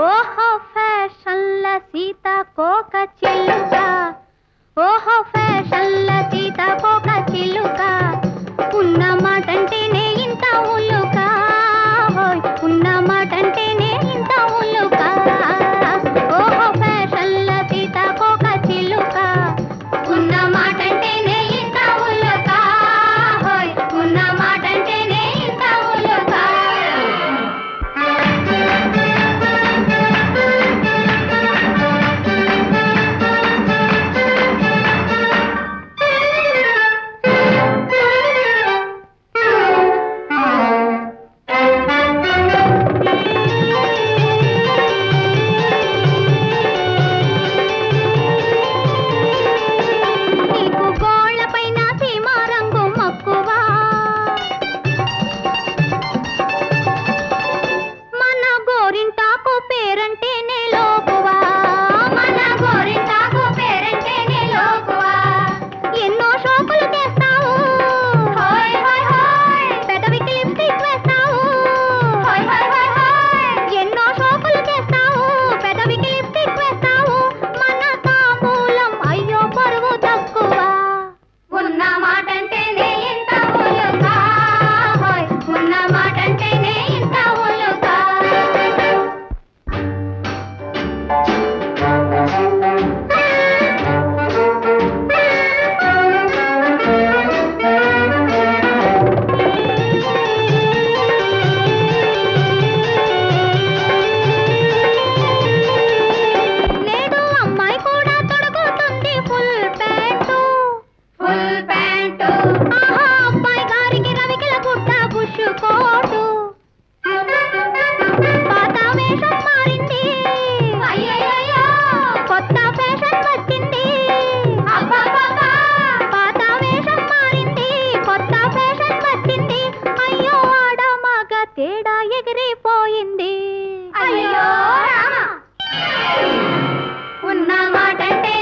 ఓహో ఫ్యాషన్ల సీత కోక చెల్లు తేడా ఎగిరిపోయింది. అయ్యో ఉన్న మాటంటే